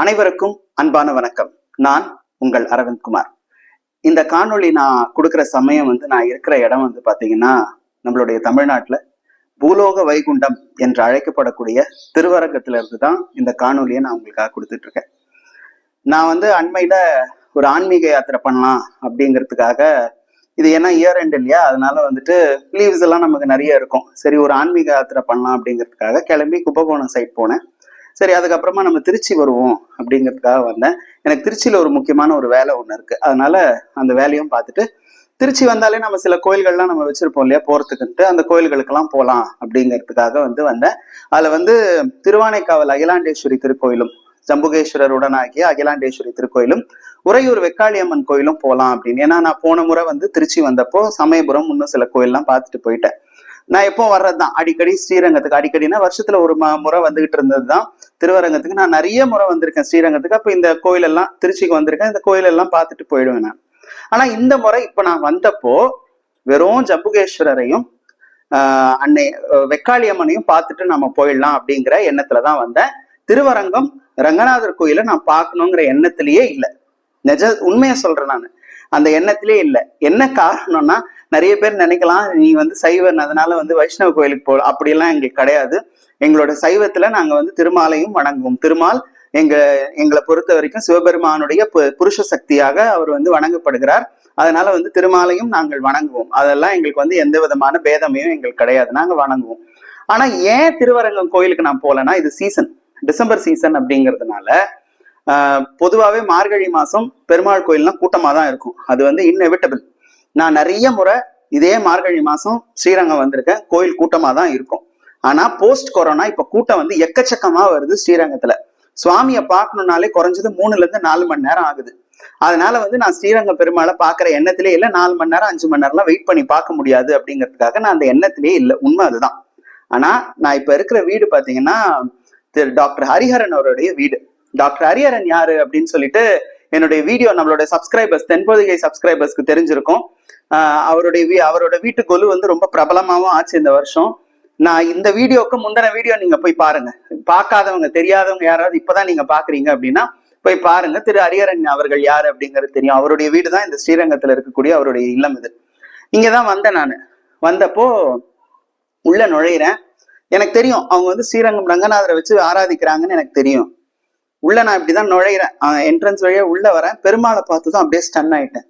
அனைவருக்கும் அன்பான வணக்கம். நான் உங்கள் அரவிந்த் குமார். இந்த காணொளி நான் கொடுக்குற சமயம் வந்து நான் இருக்கிற இடம் வந்து பாத்தீங்கன்னா நம்மளுடைய தமிழ்நாட்டுல பூலோக வைகுண்டம் என்று அழைக்கப்படக்கூடிய திருவரங்கத்துல இருந்து தான் இந்த காணொலியை நான் உங்களுக்காக கொடுத்துட்டு இருக்கேன் நான் வந்து அண்மையில ஒரு ஆன்மீக யாத்திரை பண்ணலாம் அப்படிங்கிறதுக்காக இது ஏன்னா இயர் எண்ட் இல்லையா? அதனால வந்துட்டு லீவ்ஸ் எல்லாம் நமக்கு நிறைய இருக்கும். சரி ஒரு ஆன்மீக யாத்திரை பண்ணலாம் அப்படிங்கிறதுக்காக கிளம்பி கும்பகோணம் சைட் போனேன். சரி அதுக்கப்புறமா நம்ம திருச்சி வருவோம் அப்படிங்கிறதுக்காக வந்தேன். எனக்கு திருச்சியில் ஒரு முக்கியமான ஒரு வேலை ஒன்று இருக்குது அதனால அந்த வேலையும் பார்த்துட்டு திருச்சி வந்தாலே நம்ம சில கோயில்கள்லாம் நம்ம வச்சிருப்போம் இல்லையா போகிறதுக்குன்ட்டு அந்த கோயில்களுக்கெல்லாம் போகலாம் அப்படிங்கிறதுக்காக வந்து வந்தேன். அதில் வந்து திருவானைக்காவல் அகிலாண்டேஸ்வரி திருக்கோயிலும் ஜம்புகேஸ்வரருடன் ஆகிய அகிலாண்டேஸ்வரி திருக்கோயிலும் உறையூர் வெக்காளியம்மன் கோயிலும் போகலாம் அப்படின்னு. ஏன்னா நான் போன முறை வந்து திருச்சி வந்தப்போ சமயபுரம் இன்னும் சில கோயில்லாம் பார்த்துட்டு போயிட்டேன். நான் எப்போ வர்றதுதான். அடிக்கடி ஸ்ரீரங்கத்துக்கு அடிக்கடினா வருஷத்துல ஒரு முறை வந்துகிட்டு இருந்தது தான் திருவரங்கத்துக்கு நான் நிறைய முறை வந்திருக்கேன் ஸ்ரீரங்கத்துக்கு. அப்போ இந்த கோயில் எல்லாம் திருச்சிக்கு வந்திருக்கேன். இந்த கோயில் எல்லாம் பார்த்துட்டு போயிடுவேன் நான். ஆனா இந்த முறை இப்ப நான் வந்தப்போ வெறும் ஜம்புகேஸ்வரரையும் ஆஹ் அன்னை வெக்காளியம்மனையும் பார்த்துட்டு நம்ம போயிடலாம் அப்படிங்கிற எண்ணத்துல தான் வந்தேன். திருவரங்கம் ரங்கநாதர் கோயிலை நான் பார்க்கணுங்கிற எண்ணத்திலேயே இல்லை. நிஜ உண்மையை சொல்றேன் நான். அந்த எண்ணத்திலே இல்லை. என்ன காரணம்னா நிறைய பேர் நினைக்கலாம் நீ வந்து சைவன் அதனால வந்து வைஷ்ணவ கோயிலுக்கு போ அப்படிலாம் எங்களுக்கு கிடையாது. எங்களோட சைவத்துல நாங்க வந்து திருமாலையும் வணங்குவோம். திருமால் எங்க எங்களை பொறுத்த வரைக்கும் சிவபெருமானுடைய பு- புருஷ சக்தியாக அவர் வந்து வணங்கப்படுகிறார். அதனால வந்து திருமாலையும் நாங்கள் வணங்குவோம். அதெல்லாம் எங்களுக்கு வந்து எந்த விதமான பேதமையும் எங்களுக்கு கிடையாது. நாங்க வணங்குவோம். ஆனா ஏன் திருவரங்கம் கோயிலுக்கு நான் போகலன்னா இது சீசன் டிசம்பர் சீசன் அப்படிங்கிறதுனால பொதுவாகவே மார்கழி மாசம் பெருமாள் கோயில்லாம் கூட்டமாக தான் இருக்கும். அது வந்து இன்எவிட்டபிள் நான் நிறைய முறை இதே மார்கழி மாசம் ஸ்ரீரங்கம் வந்திருக்கேன். கோயில் கூட்டமா தான் இருக்கும். ஆனா போஸ்ட் கொரோனா இப்ப கூட்டம் வந்து எக்கச்சக்கமா வருது ஸ்ரீரங்கத்துல. சுவாமியை பார்க்கணும்னாலே குறைஞ்சது மூணுல இருந்து நாலு மணி நேரம் ஆகுது. அதனால வந்து நான் ஸ்ரீரங்க பெருமாளை பாக்குற எண்ணத்திலே இல்லை நாலு மணி நேரம் அஞ்சு மணி நேரம்லாம் வெயிட் பண்ணி பார்க்க முடியாது அப்படிங்கிறதுக்காக நான் அந்த எண்ணத்திலே இல்லை. உண்மை அதுதான். ஆனா நான் இப்ப இருக்கிற வீடு பாத்தீங்கன்னா திரு டாக்டர் ஹரிஹரன் அவருடைய வீடு. டாக்டர் ஹரிஹரன் யாரு அப்படின்னு சொல்லிட்டு என்னுடைய வீடியோ நம்மளோட சப்ஸ்கிரைபர்ஸ் தென்பொதிகை சப்ஸ்கிரைபர்ஸ்க்கு தெரிஞ்சிருக்கும். அவருடைய வீ அவரோட வீட்டு கொலு வந்து ரொம்ப பிரபலமாகவும் ஆச்சு இந்த வருஷம். நான் இந்த வீடியோக்கு முந்தின வீடியோ நீங்க போய் பாருங்க. பார்க்காதவங்க தெரியாதவங்க யாராவது இப்பதான் நீங்க பாக்குறீங்க அப்படின்னா போய் பாருங்க. திரு அரியரன் அவர்கள் யார் அப்படிங்கிறது தெரியும். அவருடைய வீடு தான் இந்த ஸ்ரீரங்கத்துல இருக்கக்கூடிய அவருடைய இல்லம் இது. இங்கதான் வந்தேன் நான். வந்தப்போ உள்ள நுழையிறேன். எனக்கு தெரியும் அவங்க வந்து ஸ்ரீரங்கம் ரங்கநாதரை வச்சு ஆராதிக்கிறாங்கன்னு எனக்கு தெரியும். உள்ள நான் இப்படிதான் நுழையிறேன். என்ட்ரன்ஸ் வழியா உள்ள வரேன். பெருமாளை பார்த்து தான் அப்படியே ஸ்டன் ஆயிட்டேன்.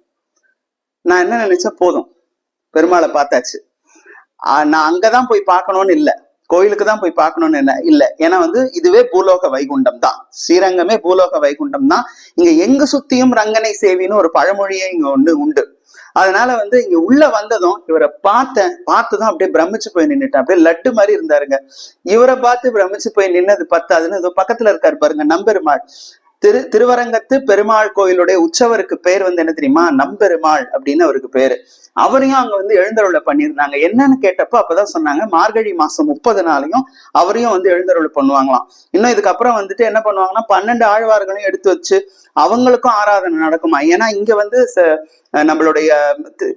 நான் என்ன நினைச்சேன் போதும். பெருமாளை பார்த்தாச்சு. நான் அங்கதான் போய் பார்க்கணும்னு இல்ல. கோயிலுக்கு தான் போய் பார்க்கணும்னு என்ன இல்ல. ஏன்னா வந்து இதுவே பூலோக வைகுண்டம் தான். ஸ்ரீரங்கமே பூலோக வைகுண்டம் தான். இங்க எங்க சுத்தியும் ரங்கனை சேவின்னு ஒரு பழமொழியே இங்க ஒண்ணு உண்டு. அதனால வந்து இங்க உள்ள வந்ததும் இவரை பார்த்தேன். பார்த்துதான் அப்படியே பிரமிச்சு போய் நின்னுட்டேன். அப்படியே லட்டு மாதிரி இருந்தாருங்க. இவரை பார்த்து பிரமிச்சு போய் நின்னது பத்தாதுன்னு பக்கத்துல இருக்காரு பாருங்க நம்பெருமாள். திரு திருவரங்கத்து பெருமாள் கோயிலுடைய உற்சவருக்கு பேர் வந்து என்ன தெரியுமா? நம்பெருமாள் அப்படின்னு அவருக்கு பேரு. அவரையும் அங்க வந்து எழுந்தருளை பண்ணியிருந்தாங்க. என்னன்னு கேட்டப்போ அப்பதான் சொன்னாங்க மார்கழி மாசம் முப்பது நாளையும் அவரையும் வந்து எழுந்தருளை பண்ணுவாங்களாம். இன்னும் இதுக்கப்புறம் வந்துட்டு என்ன பண்ணுவாங்கன்னா பன்னெண்டு ஆழ்வார்களையும் எடுத்து வச்சு அவங்களுக்கும் ஆராதனை நடக்குமா? ஏன்னா இங்க வந்து ச- நம்மளுடைய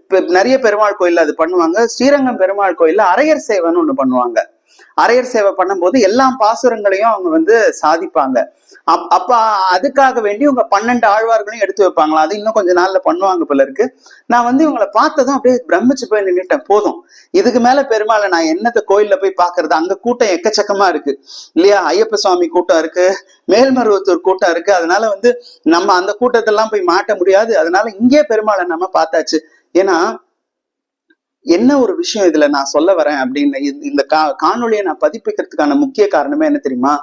நிறைய பெருமாள் கோயில்ல அது பண்ணுவாங்க. ஸ்ரீரங்கம் பெருமாள் கோயில்ல அரையர் சேவைன்னு ஒண்ணு பண்ணுவாங்க. அரையர் சேவை பண்ணும்போது எல்லா பாசுரங்களையும் அவங்க வந்து சாதிப்பாங்க. அப்- அப்ப அதுக்காக வேண்டி உங்க பன்னெண்டு ஆழ்வார்களையும் எடுத்து வைப்பாங்களா? அது இன்னும் கொஞ்ச நாள்ல பண்ணுவாங்க போல இருக்கு. நான் வந்து இவங்களை பார்த்ததும் அப்படியே பிரமிச்சு போய் நின்னுட்டேன். போதும். இதுக்கு மேல பெருமாளை நான் என்னத்த கோயில்ல போய் பாக்குறது அங்க கூட்டம் எக்கச்சக்கமா இருக்கு. இல்லையா? ஐயப்ப சுவாமி கூட்டம் இருக்கு. மேல்மருவத்தூர் கூட்டம் இருக்கு. அதனால வந்து நம்ம அந்த கூட்டத்தெல்லாம் போய் மாட்ட முடியாது. அதனால இங்கே பெருமாளை நம்ம பார்த்தாச்சு. ஏன்னா என்ன ஒரு விஷயம் இதுல நான் சொல்ல வரேன் அப்படின்னு இந்த- இந்த கா காணொலியை நான் பதிப்பிக்கிறதுக்கான முக்கிய காரணமே என்ன தெரியுமா?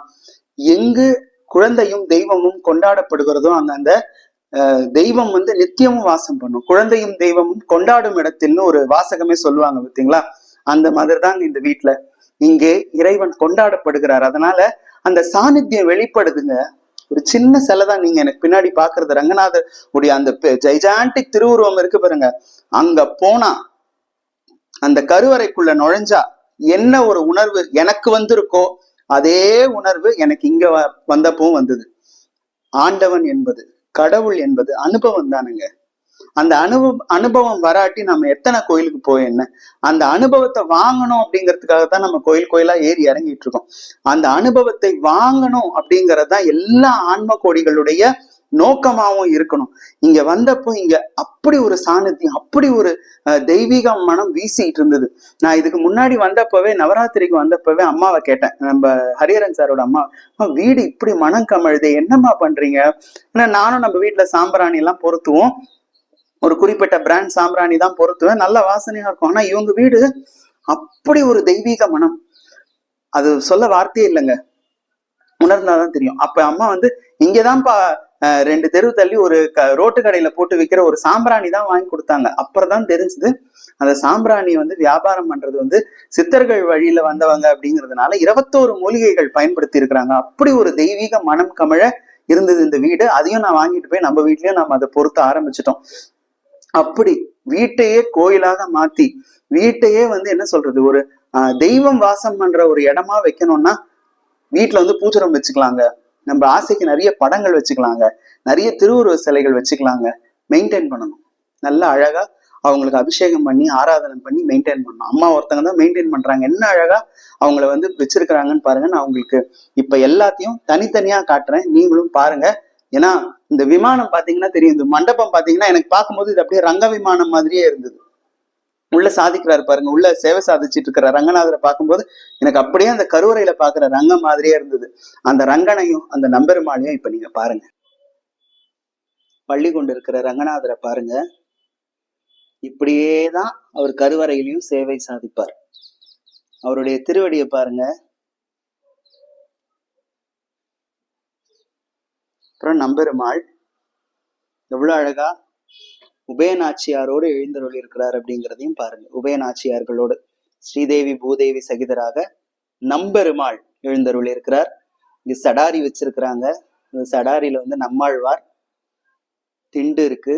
எங்கு குழந்தையும் தெய்வமும் கொண்டாடப்படுகிறதோ அந்த அந்த அஹ், தெய்வம் வந்து நித்தியமும் வாசம் பண்ணும். குழந்தையும் தெய்வமும் கொண்டாடும் இடத்தில்னு ஒரு வாசகமே சொல்லுவாங்க பார்த்தீங்களா? அந்த மாதிரி தாங்க இந்த வீட்டுல இங்கே இறைவன் கொண்டாடப்படுகிறார். அதனால அந்த சாநித்தியம் வெளிப்படுதுங்க. ஒரு சின்ன சிலை தான் நீங்க எனக்கு பின்னாடி பாக்குறது ரங்கநாதர் உடைய அந்த ஜெய்ஜாண்டிக் திருவுருவம் இருக்கு பாருங்க. அங்க போனா அந்த கருவறைக்குள்ள நுழைஞ்சா என்ன ஒரு உணர்வு எனக்கு வந்திருக்கோ அதே உணர்வு எனக்கு இங்க வ- வந்தப்பவும் வந்தது. ஆண்டவன் என்பது கடவுள் என்பது அனுபவம் தானுங்க. அந்த அனுபவம் அனுபவம் வராட்டி நம்ம எத்தனை கோயிலுக்கு போய் என்ன அந்த அனுபவத்தை வாங்கணும் அப்படிங்கிறதுக்காக தான் நம்ம கோயில் கோயிலா ஏறி இறங்கிட்டு இருக்கோம். அந்த அனுபவத்தை வாங்கணும் அப்படிங்கறது தான் எல்லா ஆன்ம கோடிகளுடைய நோக்கமாவும் இருக்கணும். இங்க வந்தப்போ இங்க அப்படி ஒரு சாநித்தியம் அப்படி ஒரு அஹ், தெய்வீக மனம் வீசிட்டு இருந்தது. நான் இதுக்கு முன்னாடி வந்தப்பவே நவராத்திரிக்கு வந்தப்பவே அம்மாவை கேட்டேன். நம்ம ஹரிஹரன் சாரோட அம்மா வீடு இப்படி மனம் கமழுது என்னம்மா பண்றீங்க? ஏன்னா நானும் நம்ம வீட்டுல சாம்பிராணி எல்லாம் பொருத்துவோம். ஒரு குறிப்பிட்ட பிராண்ட் சாம்பிராணி தான் பொருத்துவேன். நல்ல வாசனையா இருக்கும். ஆனா இவங்க வீடு அப்படி ஒரு தெய்வீக மனம். அது சொல்ல வார்த்தையே இல்லைங்க. உணர்ந்தாதான் தெரியும். அப்ப அம்மா வந்து இங்கதான்ப்பா ரெண்டு தெரு தள்ளி ஒரு க ரோட்டு கடையில போட்டு விற்கிற ஒரு சாம்பிராணி தான் வாங்கி கொடுத்தாங்க. அப்புறம் தான் தெரிஞ்சது அந்த சாம்பிராணி வந்து வியாபாரம் பண்றது வந்து சித்தர்கள் வழியில வந்தவங்க அப்படிங்கிறதுனால இருபத்தோரு மூலிகைகள் பயன்படுத்தி இருக்கிறாங்க. அப்படி ஒரு தெய்வீக மனம் கமழ இருந்தது இந்த வீடு. அதையும் நான் வாங்கிட்டு போய் நம்ம வீட்லயும் நம்ம அதை பொருத்த ஆரம்பிச்சிட்டோம். அப்படி வீட்டையே கோயிலாக மாத்தி வீட்டையே வந்து என்ன சொல்றது ஒரு தெய்வம் வாசம் பண்ற ஒரு இடமா வைக்கணும்னா வீட்டுல வந்து பூச்சரம் வச்சுக்கலாங்க. நம்ம ஆசைக்கு நிறைய படங்கள் வச்சுக்கலாங்க. நிறைய திருவுருவ சிலைகள் வச்சுக்கலாங்க. மெயின்டைன் பண்ணணும். நல்லா அழகா அவங்களுக்கு அபிஷேகம் பண்ணி ஆராதனை பண்ணி மெயின்டைன் பண்ணணும். அம்மா ஒருத்தங்க தான் மெயின்டைன் பண்றாங்க. என்ன அழகா அவங்கள வந்து வச்சிருக்கிறாங்கன்னு பாருங்க. நான் அவங்களுக்கு இப்ப எல்லாத்தையும் தனித்தனியா காட்டுறேன். நீங்களும் பாருங்க. ஏன்னா இந்த விமானம் பாத்தீங்கன்னா தெரியும். இந்த மண்டபம் பாத்தீங்கன்னா எனக்கு பார்க்கும்போது இது அப்படியே ரங்க விமானம் மாதிரியே இருந்தது. உள்ள சாதிக்கிறாரு பாருங்க உள்ள சேவை சாதிச்சிட்டு இருக்கிற ரங்கநாதரை பார்க்கும்போது எனக்கு அப்படியே அந்த கருவறையில பாக்குற ரங்கம் மாதிரியே இருந்தது. அந்த ரங்கனையும் அந்த நம்பெருமாளையும் இப்ப நீங்க பாருங்க. பள்ளி கொண்டு இருக்கிற ரங்கநாதரை பாருங்க. இப்படியே தான் அவர் கருவறையிலையும் சேவை சாதிப்பார். அவருடைய திருவடியை பாருங்க. அப்புறம் நம்பெருமாள். எவ்வளவு அழகா உபயநாச்சியாரோடு எழுந்தருள் இருக்கிறார் அப்படிங்கிறதையும் பாருங்க. உபயநாச்சியார்களோடு ஸ்ரீதேவி பூதேவி சகிதராக நம்பெருமாள் எழுந்தருள் இருக்கிறார். இங்க சடாரி வச்சிருக்கிறாங்க. இந்த சடாரியில வந்து நம்மாழ்வார் திண்டு இருக்கு.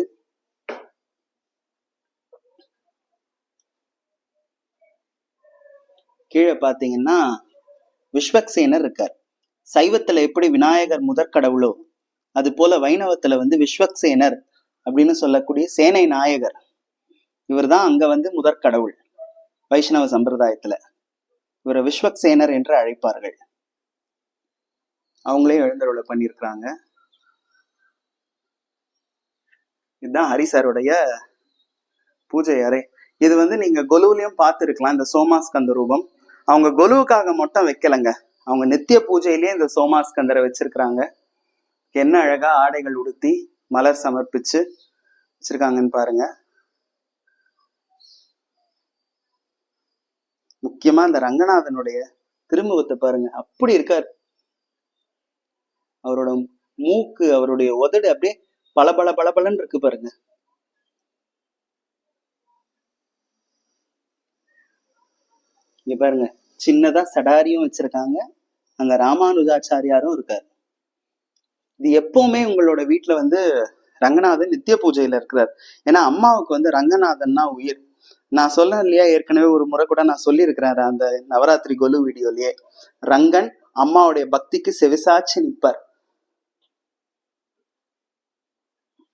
கீழே பாத்தீங்கன்னா விஸ்வக்சேனர் இருக்கார். சைவத்துல எப்படி விநாயகர் முதற்கடவுளோ அது போல வைணவத்துல வந்து விஸ்வக்சேனர் அப்படின்னு சொல்லக்கூடிய சேனை நாயகர். இவர் தான் அங்க வந்து முதற்கடவுள் வைஷ்ணவ சம்பிரதாயத்துல. இவரை விஸ்வக்சேனர் என்று அழைப்பார்கள். அவங்களே எழுந்தருளை பண்ணியிருக்கிறாங்க. இதுதான் ஹரிசாருடைய பூஜை அறை. இது வந்து நீங்க கொலுவிலையும் பார்த்துருக்கலாம் இந்த சோமாஸ்கந்த ரூபம். அவங்க கொலுவுக்காக மட்டும் வைக்கலங்க. அவங்க நித்திய பூஜையிலேயே இந்த சோமாஸ்கந்தரை வச்சிருக்கிறாங்க. என்ன அழகா ஆடைகள் உடுத்தி மலர் சமர்ப்பிச்சு வச்சிருக்காங்கன்னு பாருங்க. முக்கியமா இந்த ரங்கநாதனுடைய திருமுகத்தை பாருங்க. அப்படி இருக்கார். அவரோட மூக்கு அவருடைய உதடு அப்படியே பளபள பளபளன்னு இருக்கு பாருங்க. இங்க பாருங்க. சின்னதா சடாரியும் வச்சிருக்காங்க. அங்க ராமானுஜாச்சாரியாரும் இருக்காரு. இது எப்பவுமே உங்களோட வீட்டில் வந்து ரங்கநாதன் நித்திய பூஜையில இருக்கிறார். ஏன்னா அம்மாவுக்கு வந்து ரங்கநாதன்னா உயிர். நான் சொல்ல இல்லையா ஏற்கனவே ஒரு முறை கூட நான் சொல்லியிருக்கிறேன் அந்த நவராத்திரி கொலு வீடியோலயே. ரங்கன் அம்மாவுடைய பக்திக்கு செவிசாச்சு நிற்பார்